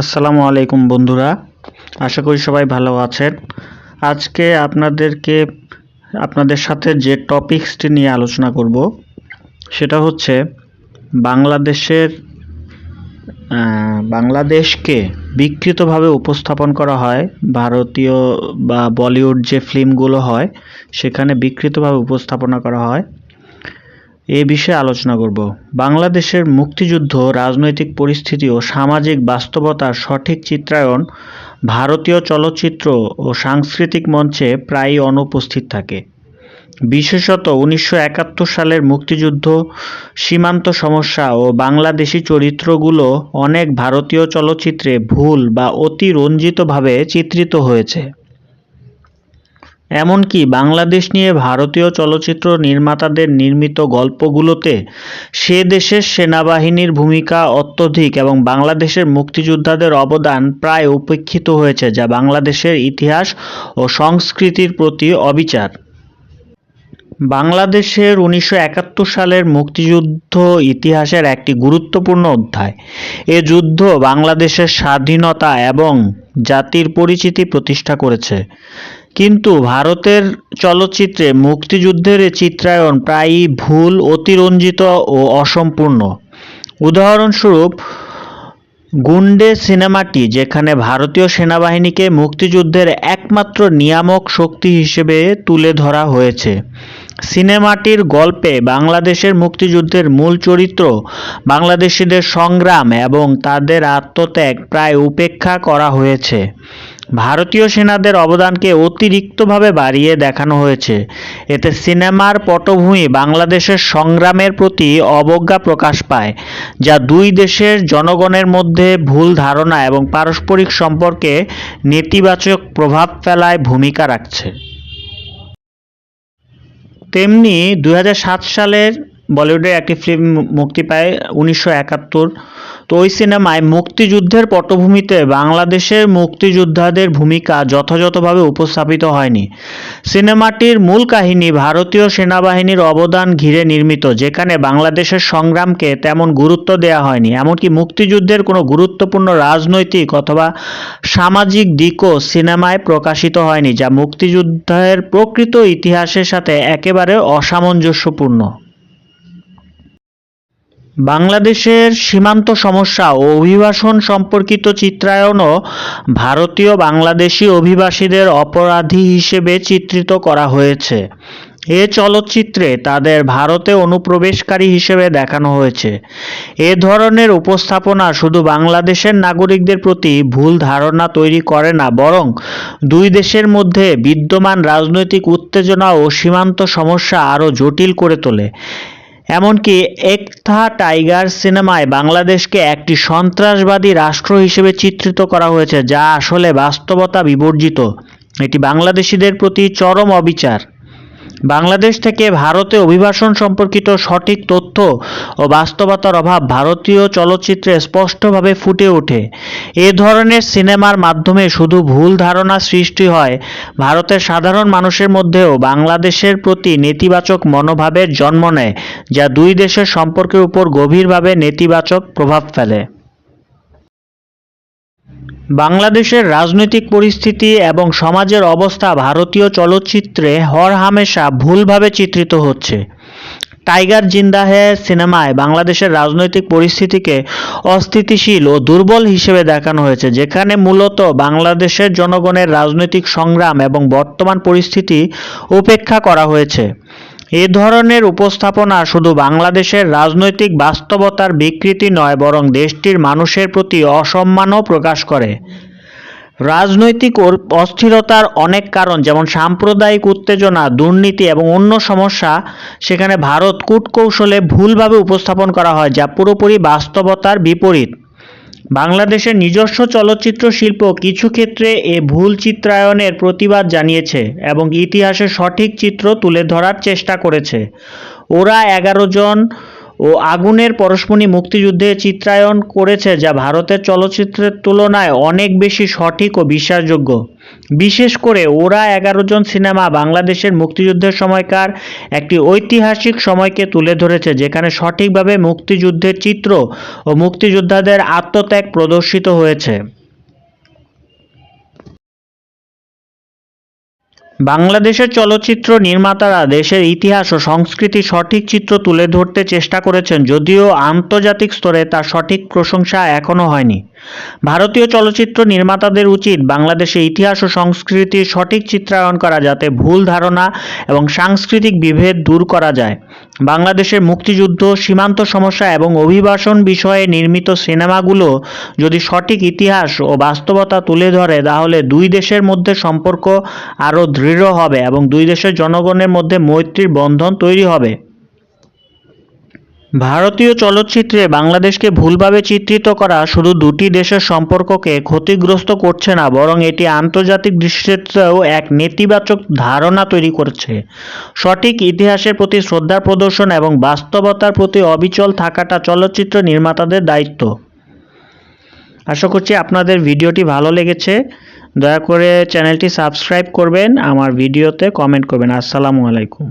আসসালামু আলাইকুম বন্ধুরা, আশা করি সবাই ভালো আছেন। আজকে আপনাদেরকে, আপনাদের সাথে যে টপিকসটি নিয়ে আলোচনা করব, সেটা হচ্ছে বাংলাদেশের বাংলাদেশকে বিকৃতভাবে উপস্থাপন করা হয়, ভারতীয় বা বলিউড যে ফিল্মগুলো হয়, সেখানে বিকৃতভাবে উপস্থাপনা করা হয়। এ বিষয়ে আলোচনা করব। বাংলাদেশের মুক্তিযুদ্ধ, রাজনৈতিক পরিস্থিতি ও সামাজিক বাস্তবতার সঠিক চিত্রায়ন ভারতীয় চলচ্চিত্র ও সাংস্কৃতিক মঞ্চে প্রায়ই অনুপস্থিত থাকে। বিশেষত উনিশশো একাত্তর সালের মুক্তিযুদ্ধ, সীমান্ত সমস্যা ও বাংলাদেশি চরিত্রগুলো অনেক ভারতীয় চলচ্চিত্রে ভুল বা অতিরঞ্জিতভাবে চিত্রিত হয়েছে। এমনকি বাংলাদেশ নিয়ে ভারতীয় চলচ্চিত্র নির্মাতাদের নির্মিত গল্পগুলোতে সে দেশের সেনাবাহিনীর ভূমিকা অত্যধিক এবং বাংলাদেশের মুক্তিযোদ্ধাদের অবদান প্রায় উপেক্ষিত হয়েছে, যা বাংলাদেশের ইতিহাস ও সংস্কৃতির প্রতি অবিচার। বাংলাদেশের উনিশশো একাত্তর সালের মুক্তিযুদ্ধ ইতিহাসের একটি গুরুত্বপূর্ণ অধ্যায়। এ যুদ্ধ বাংলাদেশের স্বাধীনতা এবং জাতির পরিচিতি প্রতিষ্ঠা করেছে। কিন্তু ভারতের চলচ্চিত্রে মুক্তিযুদ্ধের চিত্রায়ন প্রায়ই ভুল, অতিরঞ্জিত ও অসম্পূর্ণ। উদাহরণস্বরূপ, গুন্ডে সিনেমাটি, যেখানে ভারতীয় সেনাবাহিনীকে মুক্তিযুদ্ধের একমাত্র নিয়ামক শক্তি হিসেবে তুলে ধরা হয়েছে। সিনেমাটির গল্পে বাংলাদেশের মুক্তিযুদ্ধের মূল চরিত্র, বাংলাদেশিদের সংগ্রাম এবং তাদের আত্মত্যাগ প্রায় উপেক্ষা করা হয়েছে। ভারতীয় সেনাদের অবদানকে অতিরিক্তভাবে বাড়িয়ে দেখানো হয়েছে। এতে সিনেমার পটভূমি বাংলাদেশের সংগ্রামের প্রতি অবজ্ঞা প্রকাশ পায়, যা দুই দেশের জনগণের মধ্যে ভুল ধারণা এবং পারস্পরিক সম্পর্কে নেতিবাচক প্রভাব ফেলায় ভূমিকা রাখছে। তেমনি দুই হাজার সাত সালের বলিউডের একটি ফিল্ম মুক্তি পায় উনিশশো একাত্তর। তো ওই সিনেমায় মুক্তিযুদ্ধের পটভূমিতে বাংলাদেশের মুক্তিযোদ্ধাদের ভূমিকা যথাযথভাবে উপস্থাপিত হয়নি। সিনেমাটির মূল কাহিনী ভারতীয় সেনাবাহিনীর অবদান ঘিরে নির্মিত, যেখানে বাংলাদেশের সংগ্রামকে তেমন গুরুত্ব দেওয়া হয়নি। এমনকি মুক্তিযুদ্ধের কোনো গুরুত্বপূর্ণ রাজনৈতিক অথবা সামাজিক দিকও সিনেমায় প্রকাশিত হয়নি, যা মুক্তিযুদ্ধের প্রকৃত ইতিহাসের সাথে একেবারে অসামঞ্জস্যপূর্ণ। বাংলাদেশের সীমান্ত সমস্যা ও অভিবাসন সম্পর্কিত চিত্রায়নও ভারতীয় বাংলাদেশি অভিবাসীদের অপরাধী হিসেবে চিত্রিত করা হয়েছে। এ চলচ্চিত্রে তাদের ভারতে অনুপ্রবেশকারী হিসেবে দেখানো হয়েছে। এ ধরনের উপস্থাপনা শুধু বাংলাদেশের নাগরিকদের প্রতি ভুল ধারণা তৈরি করে না, বরং দুই দেশের মধ্যে বিদ্যমান রাজনৈতিক উত্তেজনা ও সীমান্ত সমস্যা আরও জটিল করে তোলে। এমনকি একথা টাইগার সিনেমায় বাংলাদেশকে একটি সন্ত্রাসবাদী রাষ্ট্র হিসেবে চিত্রিত করা হয়েছে, যা আসলে বাস্তবতা বিবর্জিত। এটি বাংলাদেশিদের প্রতি চরম অবিচার। বাংলাদেশ থেকে ভারতে অভিবাসন সম্পর্কিত সঠিক তথ্য ও বাস্তবতার অভাব ভারতীয় চলচ্চিত্রে স্পষ্টভাবে ফুটে ওঠে। এ ধরনের সিনেমার মাধ্যমে শুধু ভুল ধারণা সৃষ্টি হয়, ভারতের সাধারণ মানুষের মধ্যেও বাংলাদেশের প্রতি নেতিবাচক মনোভাবের জন্ম নেয়, যা দুই দেশের সম্পর্কের উপর গভীরভাবে নেতিবাচক প্রভাব ফেলে। বাংলাদেশের রাজনৈতিক পরিস্থিতি এবং সমাজের অবস্থা ভারতীয় চলচ্চিত্রে হরহামেশা ভুলভাবে চিত্রিত হচ্ছে। টাইগার জিন্দা হে সিনেমায় বাংলাদেশের রাজনৈতিক পরিস্থিতিকে অস্থিতিশীল ও দুর্বল হিসেবে দেখানো হয়েছে, যেখানে মূলত বাংলাদেশের জনগণের রাজনৈতিক সংগ্রাম এবং বর্তমান পরিস্থিতি উপেক্ষা করা হয়েছে। এ ধরনের উপস্থাপনা শুধু বাংলাদেশের রাজনৈতিক বাস্তবতার বিকৃতি নয়, বরং দেশটির মানুষের প্রতি অসম্মানও প্রকাশ করে। রাজনৈতিক অস্থিরতার অনেক কারণ, যেমন সাম্প্রদায়িক উত্তেজনা, দুর্নীতি এবং অন্য সমস্যা সেখানে ভারত কূটকৌশলে ভুলভাবে উপস্থাপন করা হয়, যা পুরোপুরি বাস্তবতার বিপরীত। বাংলাদেশের নিজস্ব চলচ্চিত্র শিল্প কিছু ক্ষেত্রে এ ভুল চিত্রায়নের প্রতিবাদ জানিয়েছে এবং ইতিহাসের সঠিক চিত্র তুলে ধরার চেষ্টা করেছে। ওরা এগারো জন ও আগুনের পরশমণি মুক্তিযুদ্ধে চিত্রায়ন করেছে যা ভারতের চলচ্চিত্রের তুলনায় অনেক বেশি সঠিক ও বিশ্বাসযোগ্য। বিশেষ করে ওরা এগারো জন সিনেমা বাংলাদেশের মুক্তিযুদ্ধের সময়কার একটি ঐতিহাসিক সময়কে তুলে ধরেছে, যেখানে সঠিকভাবে মুক্তিযুদ্ধের চিত্র ও মুক্তিযোদ্ধাদের আত্মত্যাগ প্রদর্শিত হয়েছে। বাংলাদেশের চলচ্চিত্র নির্মাতারা দেশের ইতিহাস ও সংস্কৃতি সঠিক চিত্র তুলে ধরতে চেষ্টা করেছেন, যদিও আন্তর্জাতিক স্তরে তার সঠিক প্রশংসা এখনও হয়নি। ভারতীয় চলচ্চিত্র নির্মাতাদের উচিত বাংলাদেশের ইতিহাস ও সংস্কৃতির সঠিক চিত্রায়ন করা যাতে ভুল ধারণা এবং সাংস্কৃতিক বিভেদ দূর করা যায়। বাংলাদেশের মুক্তিযুদ্ধ, সীমান্ত সমস্যা এবং অভিবাসন বিষয়ে নির্মিত সিনেমাগুলো যদি সঠিক ইতিহাস ও বাস্তবতা তুলে ধরে, তাহলে দুই দেশের মধ্যে সম্পর্ক আরও দৃঢ় হবে এবং দুই দেশের জনগণের মধ্যে মৈত্রীর বন্ধন তৈরি হবে। ভারতীয় চলচ্চিত্রে বাংলাদেশকে ভুলভাবে চিত্রিত করা শুধু দুটি দেশের সম্পর্ককে ক্ষতিগ্রস্ত করছে না, বরং এটি আন্তর্জাতিক দৃষ্টিতেও এক নেতিবাচক ধারণা তৈরি করছে। সঠিক ইতিহাসের প্রতি শ্রদ্ধা প্রদর্শন এবং বাস্তবতার প্রতি অবিচল থাকাটা চলচ্চিত্র নির্মাতাদের দায়িত্ব। আশা করছি আপনাদের ভিডিওটি ভালো লেগেছে। দয়া করে চ্যানেলটি সাবস্ক্রাইব করবেন, আমার ভিডিওতে কমেন্ট করবেন। আসসালামু আলাইকুম।